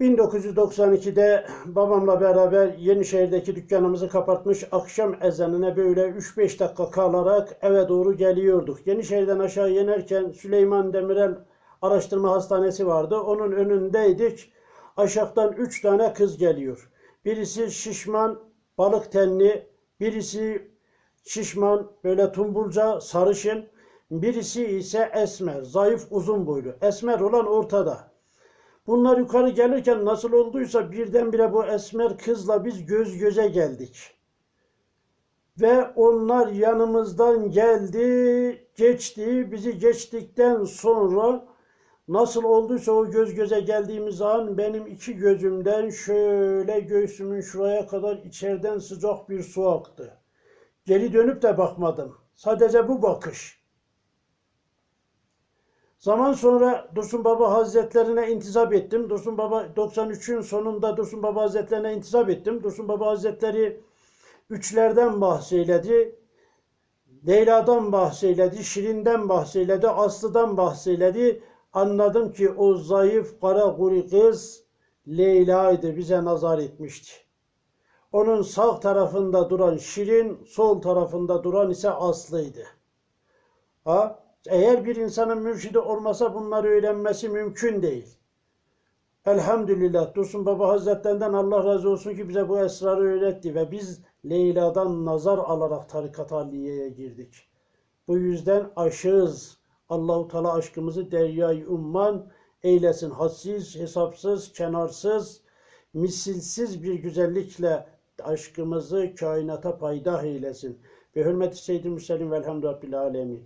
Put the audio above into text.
1992'de babamla beraber Yenişehir'deki dükkanımızı kapatmış akşam ezanına böyle 3-5 dakika kalarak eve doğru geliyorduk. Yenişehir'den aşağı inerken Süleyman Demirel Araştırma Hastanesi vardı. Onun önündeydik. Aşağıdan 3 tane kız geliyor. Birisi şişman, balık tenli, birisi şişman, böyle tumbulca, sarışın. Birisi ise esmer, zayıf, uzun boylu. Esmer olan ortada. Bunlar yukarı gelirken nasıl olduysa birdenbire bu esmer kızla biz göz göze geldik. Ve onlar yanımızdan geldi, geçti. Bizi geçtikten sonra nasıl olduysa o göz göze geldiğimiz an benim iki gözümden şöyle göğsümün şuraya kadar içeriden sıcak bir su aktı. Geri dönüp de bakmadım. Sadece bu bakış. Zaman sonra Dursun Baba Hazretlerine intizap ettim. Dursun Baba 93'ün sonunda Dursun Baba Hazretlerine intizap ettim. Dursun Baba Hazretleri üçlerden bahseyledi. Leyla'dan bahseyledi, Şirin'den bahseyledi, Aslı'dan bahseyledi. Anladım ki o zayıf kara kuru kız Leyla'ydı, bize nazar etmişti. Onun sağ tarafında duran Şirin, sol tarafında duran ise Aslı'ydı. Ha? Eğer bir insanın mürşidi olmasa bunları öğrenmesi mümkün değil. Elhamdülillah Dursun Baba Hazretlerinden Allah razı olsun ki bize bu esrarı öğretti ve biz Leyla'dan nazar alarak tarikat Aliye'ye girdik. Bu yüzden aşığız. Allahu Teala aşkımızı deryayı umman eylesin. Hassiz, hesapsız, kenarsız, misilsiz bir güzellikle aşkımızı kainata paydah eylesin. Ve hürmeti Seyyid-i Müsellim velhamdülillah Alemin.